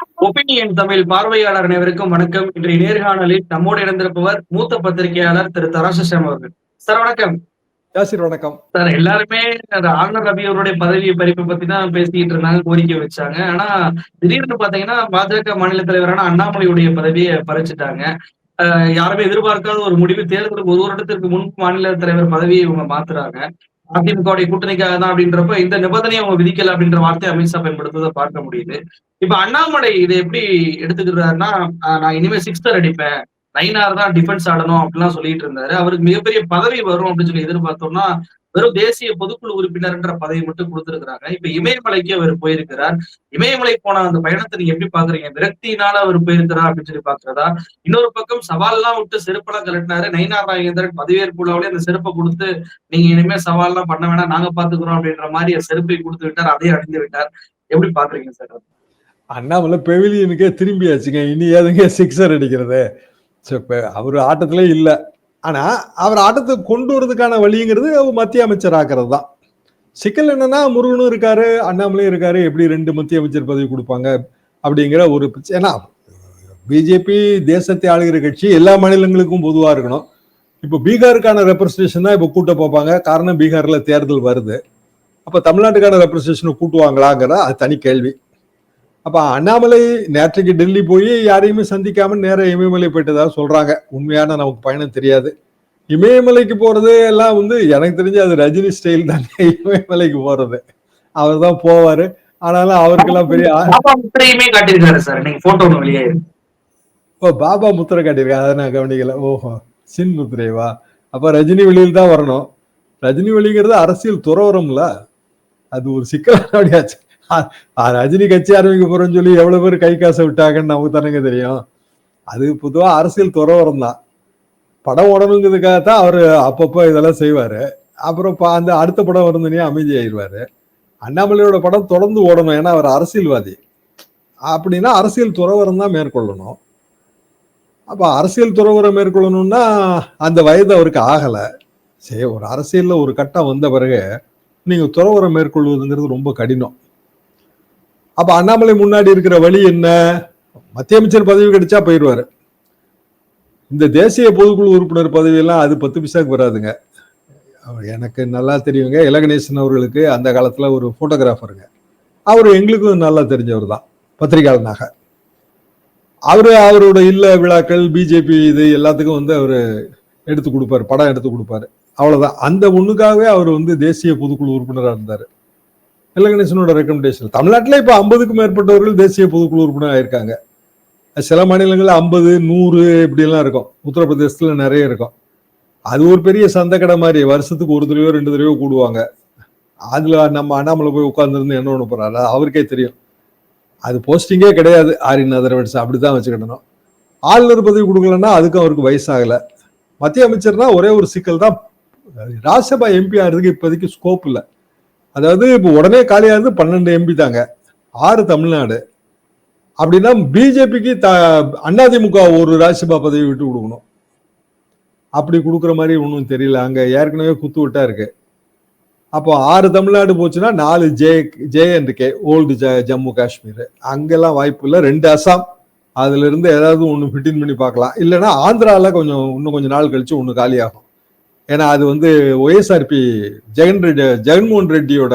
Opinion Tamil பார்வையாளர் அனைவருக்கும் வணக்கம். இன்றைய நேர்காணலில் நம்மோடு இணைந்திருப்பவர் மூத்த பத்திரிகையாளர் திரு தராசம் அவர்கள். சார் வணக்கம். வணக்கம். சார் எல்லாருமே ஆளுநர் ரவி அவருடைய பதவி பறிப்பு பத்தி தான் பேசிட்டு இருந்தாங்க கோரிக்கை வச்சாங்க. ஆனா திடீர்னு பாத்தீங்கன்னா பாஜக மாநில தலைவரான அண்ணாமலையுடைய பதவியை பறிச்சுட்டாங்க. அஹ் யாருமே எதிர்பார்க்காத ஒரு முடிவு தேர்தலுக்கு ஒரு வருடத்திற்கு முன் மாநில தலைவர் பதவியை இவங்க மாத்துறாங்க. அதிமுகவுடைய கூட்டணிக்காக தான் அப்படின்றப்ப இந்த நிபந்தனையை அவங்க விதிக்கல அப்படின்ற வார்த்தையை அமித்ஷா பயன்படுத்துவதை பார்க்க முடியுது. இப்ப அண்ணாமலை இதை எப்படி எடுத்துக்கிறாருன்னா நான் இனிமே சிக்ஸ்தர் அடிப்பேன். நைனார் தான் டிஃபென்ஸ் ஆடணும் அப்படிலாம் சொல்லிட்டு இருந்தாரு. அவருக்கு மிகப்பெரிய பதவி வரும் அப்படின்னு சொல்லி எதிர்பார்த்தோம்னா வெறும் தேசிய பொதுக்குழு உறுப்பினர் என்ற பதவி மட்டும் கொடுத்திருக்கிறாங்க. இப்ப இமயமலைக்கு அவர் போயிருக்கிறார். இமயமலை போன அந்த பயணத்தை நீங்க எப்படி பாக்குறீங்க? விரக்தியினால அவர் போயிருக்கிறார் அப்படின்னு சொல்லி பாக்குறதா? இன்னொரு பக்கம் சவால்லாம் விட்டு செருப்பெல்லாம் கலட்டினாரு நயினார் நாகேந்திரன் பதவியேற்பு விழாவிலே அந்த செருப்பை கொடுத்து நீங்க இனிமே சவால்லாம் பண்ண வேணாம். நாங்க பாத்துக்கிறோம். அப்படின்ற மாதிரி செருப்பை கொடுத்து விட்டார். அதையும் அணிந்து விட்டார். எப்படி பாக்குறீங்க சார் அண்ணாமலை பெவிலியனுக்கே திரும்பியாச்சுங்க. இனி எதுங்க சிக்ஸர் அடிக்கிறது? அவர் ஆட்டத்திலே இல்லை. ஆனா அவர் ஆட்டத்துக்கு கொண்டு வரதுக்கான வழிங்கிறது மத்திய அமைச்சர் ஆக்குறது தான் சிக்கல் என்னன்னா முருகனும் இருக்காரு அண்ணாமலையும் இருக்காரு எப்படி ரெண்டு மத்திய அமைச்சர் பதவி கொடுப்பாங்க அப்படிங்கிற ஒரு ஏன்னா பிஜேபி தேசத்தை ஆளுகிற கட்சி எல்லா மாநிலங்களுக்கும் பொதுவாக இருக்கணும். இப்போ பீகாருக்கான ரெப்ரஸன்டேஷன் தான் இப்போ கூட்ட பார்ப்பாங்க காரணம் பீகாரில் தேர்தல் வருது. அப்போ தமிழ்நாட்டுக்கான ரெப்ரஸன்டேஷனை கூட்டுவாங்களாங்கிற அது தனி கேள்வி. அப்ப அண்ணாமலை நேற்றைக்கு டெல்லி போய் யாரையுமே சந்திக்காம நேர இமயமலை போயிட்டதா சொல்றாங்க. உண்மையான நமக்கு பயணம் தெரியாது. இமயமலைக்கு போறது எல்லாம் வந்து எனக்கு தெரிஞ்சு அது ரஜினி ஸ்டைல் தானே. இமயமலைக்கு போறது. அவர் தான் போவாரு. ஆனாலும் அவருக்கெல்லாம் பெரிய காட்டியிருக்காரு சார். நீங்க போட்டோ வெளியே ஓ பாபா முத்திரை காட்டியிருக்காரு. அதை நான் கவனிக்கல. ஓஹோ சின் முத்திரைவா? அப்ப ரஜினி வெளியில் தான் வரணும். ரஜினி வெளிங்கிறது அரசியல் துறவரம்ல. அது ஒரு சிக்கலாடியாச்சு ரஜினி கட்சி ஆரம்பிக்க போறோம்னு சொல்லி எவ்வளவு பேர் கை காசை விட்டாங்கன்னு நமக்கு தானங்க தெரியும். அது பொதுவாக அரசியல் துறவரம் தான். படம் ஓடணுங்கிறதுக்காக தான் அவர் அப்பப்போ இதெல்லாம் செய்வார். அப்புறம் அந்த அடுத்த படம் வருந்தனே அமைதி ஆயிடுவார் அண்ணாமலையோட படம் தொடர்ந்து ஓடணும் ஏன்னா அவர் அரசியல்வாதி. அப்படின்னா அரசியல் துறவரம் தான் மேற்கொள்ளணும். அப்போ அரசியல் துறவரம் மேற்கொள்ளணும்னா அந்த வயது அவருக்கு ஆகலை. சரி ஒரு அரசியலில் ஒரு கட்டம் வந்த பிறகு நீங்கள் துறவரம் மேற்கொள்வதுங்கிறது ரொம்ப கடினம். அப்ப அண்ணாமலை முன்னாடி இருக்கிற வழி என்ன? மத்திய அமைச்சர் பதவி கிடைச்சா போயிடுவாரு. இந்த தேசிய பொதுக்குழு உறுப்பினர் பதவியெல்லாம் அது பத்து பிசாக்கு வராதுங்க. எனக்கு நல்லா தெரியுங்க இலகணேசன் அவர்களுக்கு அந்த காலத்தில் ஒரு ஃபோட்டோகிராஃபருங்க அவர் எங்களுக்கும் நல்லா தெரிஞ்சவர் தான் பத்திரிகையாளனாக. அவர் அவரோட இல்ல விழாக்கள் பிஜேபி இது எல்லாத்துக்கும் வந்து அவர் எடுத்து கொடுப்பாரு படம் எடுத்து கொடுப்பாரு. அவ்வளோதான் அந்த ஒன்றுக்காகவே அவர் வந்து தேசிய பொதுக்குழு உறுப்பினராக இருந்தார். இலகணேசனோட ரெக்கமெண்டேஷன் தமிழ்நாட்டில் இப்போ ஐம்பதுக்கும் மேற்பட்டவர்கள் தேசிய பொதுக்குழு உறுப்பினர் ஆயிருக்காங்க. சில மாநிலங்களில் ஐம்பது நூறு இப்படிலாம் இருக்கும். உத்தரப்பிரதேசத்தில் நிறைய இருக்கும். அது ஒரு பெரிய சந்தைக்கடை மாதிரி. வருஷத்துக்கு ஒரு தடவையோ ரெண்டு தடவையோ கூடுவாங்க. அதில் நம்ம அண்ணாமலை போய் உட்காந்துருந்து என்ன ஒன்று போகிறாரு அவருக்கே தெரியும். அது போஸ்டிங்கே கிடையாது. ஆரின் அதர்வன்ஸ் அப்படிதான் வச்சுக்கிடணும். ஆளுநர் பதவி கொடுக்கலன்னா அதுக்கும் அவருக்கு வயசாகலை. மத்திய அமைச்சர்னா ஒரே ஒரு சிக்கல் தான். ராஜ்யசபா எம்பி ஆகிறதுக்கு இப்போதைக்கு ஸ்கோப் இல்லை. அதாவது இப்போ உடனே காலியாகிறது பன்னெண்டு எம்பி தாங்க. ஆறு தமிழ்நாடு. அப்படின்னா பிஜேபிக்கு த அதிமுக ஒரு ராஜ்யசபா பதவி விட்டு கொடுக்கணும். அப்படி கொடுக்குற மாதிரி ஒன்றும் தெரியல. அங்கே ஏற்கனவே குத்து விட்டா இருக்கு. அப்போ ஆறு தமிழ்நாடு போச்சுன்னா நாலு J J and K old ஜ ஜம்மு காஷ்மீர் அங்கெல்லாம் வாய்ப்பு இல்லை. ரெண்டு அசாம் அதுல இருந்து ஏதாவது ஒன்று ஃபிட்டின் பண்ணி பார்க்கலாம். இல்லைன்னா ஆந்திராவில் கொஞ்சம் இன்னும் கொஞ்சம் நாள் கழிச்சு ஒன்று காலியாகும். ஏன்னா அது வந்து ஒய்எஸ்ஆர்பி ஜெகன் ரெட்டி ஜெகன்மோகன் ரெட்டியோட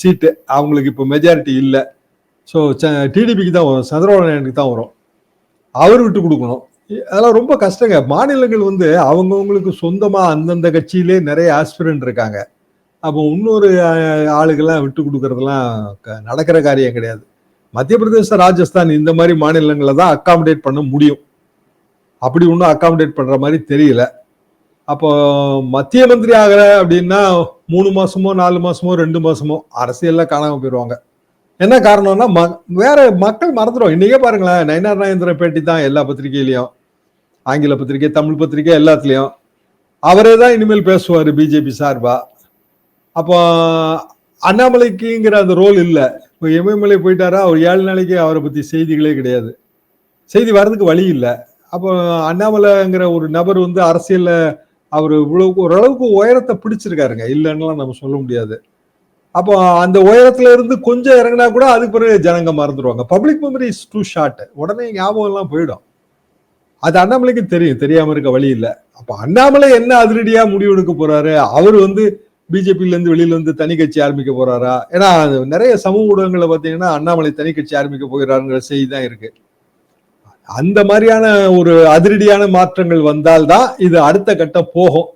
சீட்டு. அவங்களுக்கு இப்போ மெஜாரிட்டி இல்லை. ஸோ டிடிபிக்கு தான் வரும். சந்திரபாபு நாயுடுக்கு தான் வரும். அவர் விட்டு கொடுக்கணும். அதெல்லாம் ரொம்ப கஷ்டங்க. மாநிலங்கள் வந்து அவங்கவுங்களுக்கு சொந்தமாக அந்தந்த கட்சியிலே நிறைய ஆஸ்பிரண்ட் இருக்காங்க. அப்போ இன்னொரு ஆளுகள்லாம் விட்டு கொடுக்கறதெல்லாம் நடக்கிற காரியம் கிடையாது. மத்திய பிரதேச ராஜஸ்தான் இந்த மாதிரி மாநிலங்களை தான் அக்காமடேட் பண்ண முடியும். அப்படி ஒன்றும் அக்காமடேட் பண்ணுற மாதிரி தெரியல. அப்போ மத்திய மந்திரி ஆகிற அப்படின்னா மூணு மாசமோ நாலு மாசமோ ரெண்டு மாசமோ அரசியல்ல காணாம போயிடுவாங்க என்ன காரணம்னா ம வேற மக்கள் மறந்துடும் இன்னைக்கே பாருங்களேன் நயனார் நாயந்திர பேட்டி தான் எல்லா பத்திரிகையிலையும் ஆங்கில பத்திரிகை தமிழ் பத்திரிகை எல்லாத்துலேயும். அவரே தான் இனிமேல் பேசுவார் பிஜேபி சார்பா. அப்போ அண்ணாமலைக்குங்கிற அந்த ரோல் இல்லை. இப்போ எம்எம்எல்ஏ போயிட்டாரா ஒரு ஏழு நாளைக்கு அவரை பற்றி செய்திகளே கிடையாது. செய்தி வர்றதுக்கு வழி இல்லை. அப்போ அண்ணாமலைங்கிற ஒரு நபர் வந்து அரசியலில் அவர் இவ்வளவு ஓரளவுக்கு உயரத்தை பிடிச்சிருக்காருங்க. இல்லைன்னுலாம் நம்ம சொல்ல முடியாது. அப்போ அந்த உயரத்துல இருந்து கொஞ்சம் இறங்கினா கூட அதுக்கு பிறகு ஜனங்க மறந்துடுவாங்க public memory is too short உடனே ஞாபகம் எல்லாம் போயிடும். அது அண்ணாமலைக்கு தெரியும். தெரியாம இருக்க வழி இல்லை. அப்போ அண்ணாமலை என்ன அதிரடியா முடிவெடுக்க போறாரு? அவர் வந்து பிஜேபியில இருந்து வெளியில வந்து தனி கட்சி ஆரம்பிக்க போறாரா? ஏன்னா நிறைய சமூக ஊடகங்களை பார்த்தீங்கன்னா அண்ணாமலை தனி கட்சி ஆரம்பிக்க போகிறாருங்கிற செய்தி தான் இருக்கு. அந்த மாதிரியான ஒரு அதிரடியான மாற்றங்கள் வந்தால்தான் இது அடுத்த கட்டம் போகும்.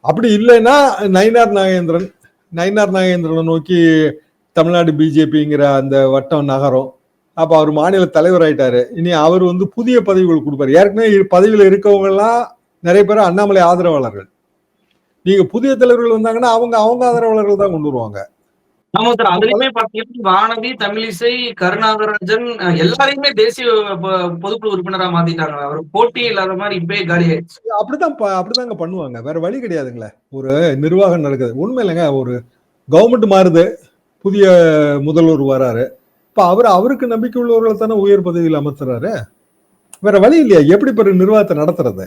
அப்படி இல்லைன்னா நயினார் நாகேந்திரன் நயினார் நாகேந்திரனை நோக்கி தமிழ்நாடு பிஜேபிங்கிற அந்த வட்டம் நகரம். அப்போ அவர் மாநில தலைவர் ஆயிட்டாரு. இனி அவர் வந்து புதிய பதவிகள் கொடுப்பாரு. ஏற்கனவே பதவியில் இருக்கவங்கெல்லாம் நிறைய பேர் அண்ணாமலை ஆதரவாளர்கள். நீங்க புதிய தலைவர்கள் வந்தாங்கன்னா அவங்க அவங்க ஆதரவாளர்கள் தான் கொண்டு வருவாங்க. ஆமா சார் அதுலயுமே பாத்தீங்கன்னா வானதி தமிழிசை கருணாகராஜன் எல்லாரையுமே தேசிய பொதுக்குழு உறுப்பினரா மாத்திட்டாங்க. அவர் போட்டி இல்லாத மாதிரி இப்பயே காலி ஆயிடுச்சு. அப்படிதான் அப்படிதாங்க பண்ணுவாங்க. வேற வழி கிடையாதுங்களே. ஒரு நிர்வாகம் நடக்குது. உண்மை இல்லைங்க ஒரு கவர்மெண்ட் மாறுது. புதிய முதல்வர் வராரு. இப்ப அவர் அவருக்கு நம்பிக்கை உள்ளவர்களை தானே உயர் பதவியில் அமர்த்துறாரு? வேற வழி இல்லையா. எப்படி பிறகு நிர்வாகத்தை நடத்துறது?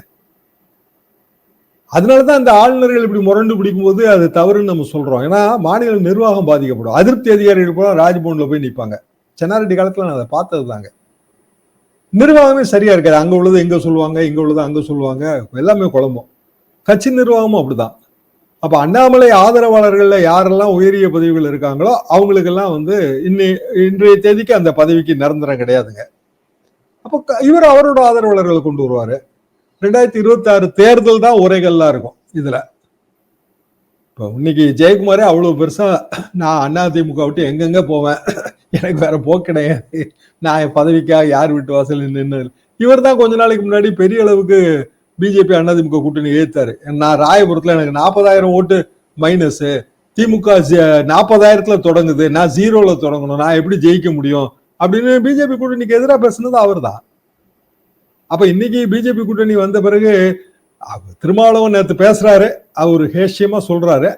அதனாலதான் அந்த ஆளுநர்கள் இப்படி முரண்டு பிடிக்கும் போது அது தவறுன்னு நம்ம சொல்றோம். ஏன்னா மாநில நிர்வாகம் பாதிக்கப்படும். அதிருப்தி அதிகாரிகள் கூட ராஜ்பவன்ல போய் நிற்பாங்க சென்னாரெட்டி காலத்துல நான் அதை பார்த்தது தாங்க நிர்வாகமே சரியா இருக்காது. அங்க உள்ளது எங்க சொல்லுவாங்க இங்க உள்ளது அங்க சொல்லுவாங்க. எல்லாமே குழம்பும். கட்சி நிர்வாகமும் அப்படிதான். அப்ப அண்ணாமலை ஆதரவாளர்கள்ல யாரெல்லாம் உயரிய பதவிகள் இருக்காங்களோ அவங்களுக்கெல்லாம் வந்து இன்னை இன்றைய தேதிக்கு அந்த பதவிக்கு நிரந்தரம் கிடையாதுங்க. அப்போ க- இவர் அவரோட ஆதரவாளர்களை கொண்டு வருவாரு. ரெண்டாயிரத்தி இருபத்தி ஆறு தேர்தல் தான் உரைகள்லாம் இருக்கும் இதுல. இப்போ இன்னைக்கு ஜெயக்குமாரே அவ்வளவு பெருசா நான் அதிமுக விட்டு எங்கெங்க போவேன்? எனக்கு வேற போக்கு கிடையாது. நான் என் பதவிக்காக யார் வீட்டு வாசல் நின்று இவர் தான் கொஞ்ச நாளைக்கு முன்னாடி பெரிய அளவுக்கு பிஜேபி அதிமுக கூட்டணி ஏத்தாரு. நான் ராயபுரத்துல எனக்கு நாற்பதாயிரம் ஓட்டு மைனஸ் திமுக நாற்பதாயிரத்துல தொடங்குது. நான் ஜீரோல தொடங்கணும். நான் எப்படி ஜெயிக்க முடியும்? அப்படின்னு பிஜேபி கூட்டணிக்கு எதிராக பேசுனது அவர் தான் அப்ப இன்னைக்கு பிஜேபி கூட்டணி வந்த பிறகு அவர் திருமாவளவன் நேற்று பேசுறாரு. அவர் ஹேஷியமா சொல்றாரு.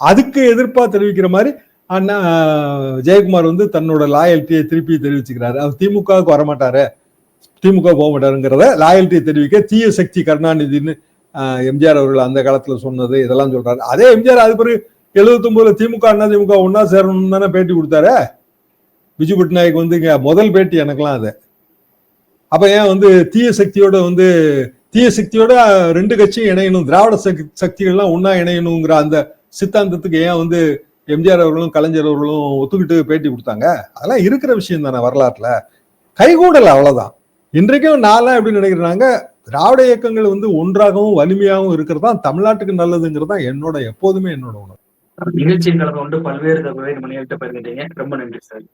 அதுக்கு எதிர்ப்பா தெரிவிக்கிற மாதிரி அண்ணா ஜெயக்குமார் வந்து தன்னோட லாயல்ட்டியை திருப்பி தெரிவிச்சுக்கிறாரு. அவர் திமுகவுக்கு வரமாட்டாரு. திமுக போக மாட்டாருங்கிறத லாயல்ட்டியை தெரிவிக்க தீய சக்தி கருணாநிதினு எம்ஜிஆர் அவர்கள் அந்த காலத்துல சொன்னது இதெல்லாம் சொல்றாரு. அதே எம்ஜிஆர் அது பிறகு எழுபத்தொன்பதுல திமுக அண்ணா திமுக ஒன்னா சேரணும்னு தானே பேட்டி கொடுத்தாரு. விஜய் பட்நாயக் வந்து முதல் பேட்டி எனக்கெல்லாம் அது. அப்ப ஏன் வந்து தீய சக்தியோட வந்து தீய சக்தியோட ரெண்டு கட்சியும் இணையணும் திராவிட சக்தி- சக்திகள்லாம் ஒன்னா இணையணுங்கிற அந்த சித்தாந்தத்துக்கு ஏன் வந்து எம்ஜிஆர் அவர்களும் கலைஞர் அவர்களும் ஒத்துக்கிட்டு பேட்டி கொடுத்தாங்க? அதெல்லாம் இருக்கிற விஷயம் தானே வரலாற்றுல. கைகூடல அவ்வளவுதான். இன்றைக்கும் நான்லாம் எப்படி நினைக்கிறாங்க? திராவிட இயக்கங்கள் வந்து ஒன்றாகவும் வலிமையாகவும் இருக்கிறது தான் தமிழ்நாட்டுக்கு நல்லதுங்கிறது தான் என்னோட எப்போதுமே என்னோட உணவு நிகழ்ச்சியின் கலந்து கொண்டு பல்வேறு தகவலை நம்ம நேரிட்ட பகிர்ந்துட்டீங்க. ரொம்ப நன்றி சார்.